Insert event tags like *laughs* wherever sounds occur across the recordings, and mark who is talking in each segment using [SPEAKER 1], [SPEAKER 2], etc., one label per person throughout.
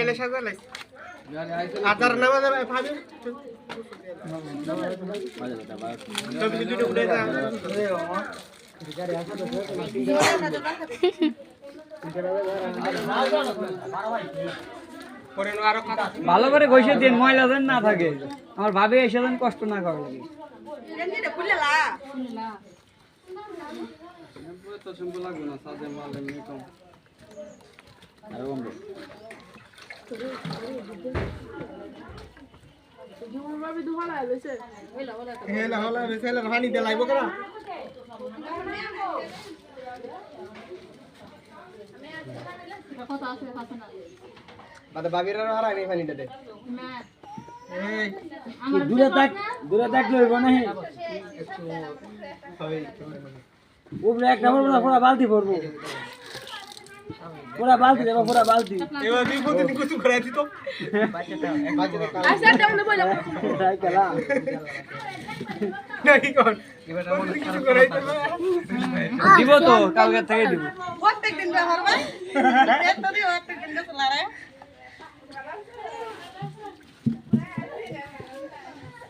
[SPEAKER 1] এলে সাজালাই আধার নামা যাবে ভাবি। ছবি দুটো উঠে যা পরে নো আরও কথা
[SPEAKER 2] ভালো করে ঘষে দিন ময়লা যেন না থাকে। আমার ভাবি এসে যেন কষ্ট না করে
[SPEAKER 1] লাইব করা? বাদে বাবির আর হারাই নি পানি দে। এই
[SPEAKER 2] দূরে থাক দূরে থাকলে হইব না উপরে একটা পড়ব না পুরা বালতি পড়ব। পুরা বালতি দেবো পুরা বালতি।
[SPEAKER 1] এবার তুই প্রতিদিন কিছু দিত নাই দিত
[SPEAKER 2] দিব তো কালকে থেকে দিব।
[SPEAKER 3] প্রত্যেকদিন ব্যবহার ভাই *laughs* এত দিয়ে প্রত্যেকদিন গেছে লারে
[SPEAKER 4] বসা দে ধর না দিন একদম ধর না কেন ধর ধর
[SPEAKER 1] চলো আমার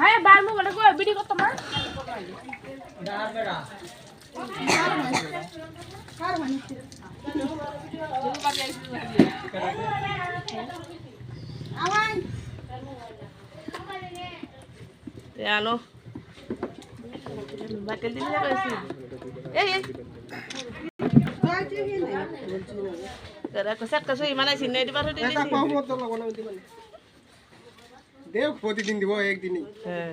[SPEAKER 4] হ্যাঁ বার মু বলে বিডি কত মার
[SPEAKER 3] আনো বাটেল দিলে কইছি এই
[SPEAKER 1] দেও প্রতিদিন দিব একদিনই
[SPEAKER 3] হ্যাঁ